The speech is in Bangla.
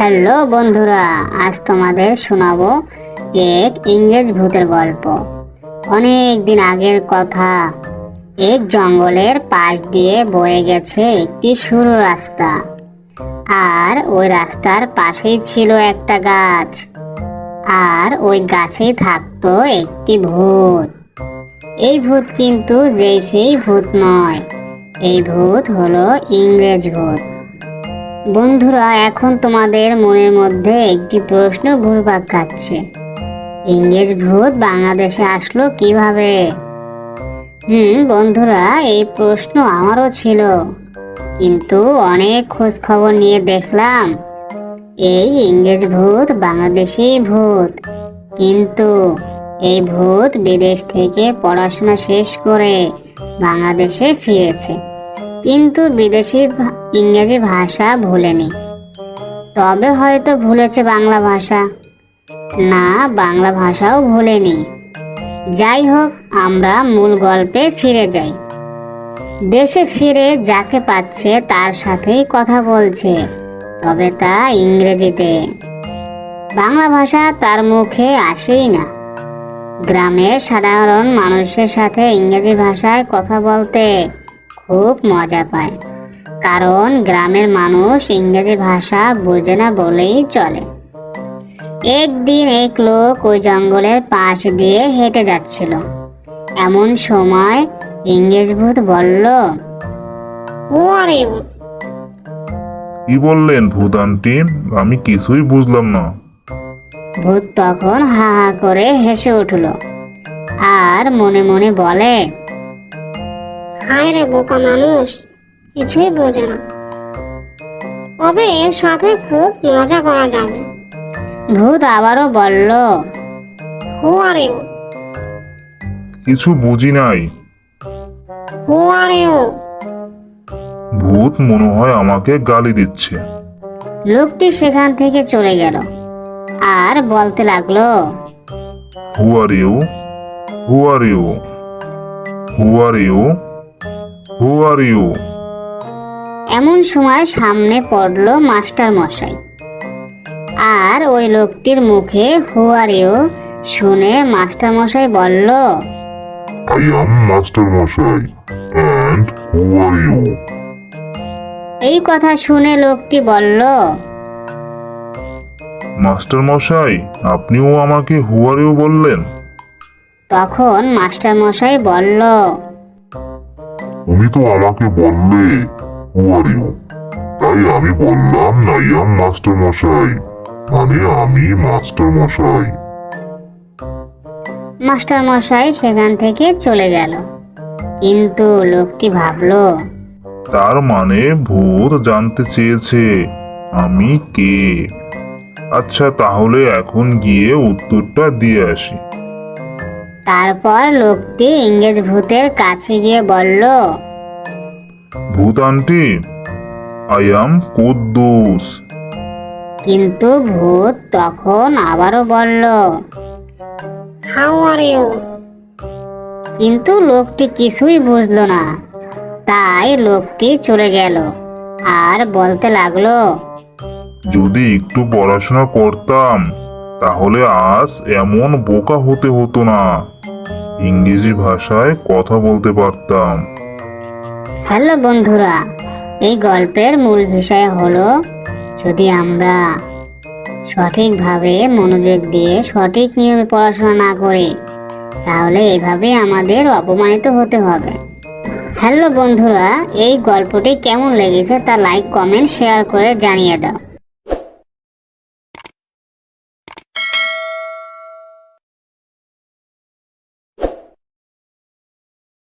হ্যালো বন্ধুরা, আজ তোমাদের শোনাবো এক ইংরেজ ভূতের গল্প। অনেক দিন আগের কথা, এক জঙ্গলের পাশ দিয়ে বয়ে গেছে একটি সরু রাস্তা। আর ওই রাস্তার পাশেই ছিল একটা গাছ, আর ওই গাছেই থাকতো একটি ভূত। এই ভূত কিন্তু যেই সেই ভূত নয়, এই ভূত হলো ইংরেজ ভূত। বন্ধুরা, এখন তোমাদের মনের মধ্যে একটি প্রশ্ন ঘুরপাক খাচ্ছে। ইংরেজ ভূত বাংলাদেশে আসলো কীভাবে? হুম, বন্ধুরা, এই প্রশ্ন আমারও ছিল। কিন্তু অনেক খোঁজ খবর নিয়ে দেখলাম, এই ইংরেজ ভূত বাংলাদেশি ভূত। কিন্তু এই ভূত বিদেশ থেকে পড়াশোনা শেষ করে বাংলাদেশে ফিরেছে। কিন্তু বিদেশি ইংরেজি ভাষা ভুলেনি। তবে হয়তো ভুলেছে বাংলা ভাষা। না, বাংলা ভাষাও ভুলেনি। যাই হোক, আমরা মূল গল্পে ফিরে যাই। দেশে ফিরে যাকে পাচ্ছে তার সাথেই কথা বলছে, তবে তা ইংরেজিতে। বাংলা ভাষা তার মুখে আসেই না। গ্রামের সাধারণ মানুষের সাথে ইংরেজি ভাষায় কথা বলতে খুব মজা পায়। কারণ গ্রামের মানুষ ইংরেজি ভাষা বোঝে না বলেই চলে। একদিন এক লোক ওই জঙ্গলের পাশ দিয়ে হেঁটে যাচ্ছিল। এমন সময় ইংরেজ ভূত বলল কি বললেন ভূত আন্টি? আমি কিছুই বুঝলাম না। ভূত তখন হা হা করে হেসে উঠল। আর মনে মনে বলে হায় রে বোকা মানুষ কিছুই বোঝে না। তবে এর সাথে খুব মজা করা যাবে। ভূত আবারও বলল হু আর ইউ কিছু বুঝি নাই। হু আর ইউ ভূত মনে হয় আমাকে গালি দিচ্ছে। লোকটি সেখান থেকে চলে গেল। আর বলতে লাগল who are you who are you who are you who are you এমন সময় সামনে পড়ল মাস্টার মশাই। আর ওই লোকটির মুখে হুয়ারিও শুনে মাস্টার মশাই বলল আই এম মাস্টার মশাই অ্যান্ড হু আর ইউ এই কথা শুনে লোকটি বলল মাস্টার মশাই আপনিও আমাকে হু আর ইউ বললেন? তখন মাস্টার মশাই বলল তুমি তো আমাকে বললে হু আর ইউ। তাই আমি বললাম আই এম মাস্টার মশাই। মানে আমি মাস্টার মশাই। মাস্টার মশাই সেখান থেকে চলে গেল। কিন্তু লোকটি ভাবলো তার মানে ভূত জানতে চেয়েছে আমি কে। আচ্ছা তাহলে এখন গিয়ে উত্তরটা দিয়ে আসি। তারপর লোকটি ইংরেজ ভূতের কাছে গিয়ে বলল ভূত আন্টি আই এম কুদ্দুস. কিন্তু ভূত তখন আবারও বলল হাউ আর ইউ কিন্তু লোকটি কিছুই বুঝলো না। তাই লোকটি চলে গেল আর বলতে লাগল যদি একটু পড়াশোনা করতাম তাহলে আজ এমন বোকা হতে হতো না। ইংরেজি ভাষায় কথা বলতে পারতাম। হ্যালো বন্ধুরা, এই গল্পের মূল বিষয় হলো, যদি আমরা সঠিকভাবে মনোযোগ দিয়ে সঠিক নিয়মে পড়াশোনা না করি, তাহলে এভাবে আমাদের অপমানিত হতে হবে। হ্যালো বন্ধুরা, এই গল্পটি কেমন লেগেছে তা লাইক কমেন্ট শেয়ার করে জানিয়ে দাও।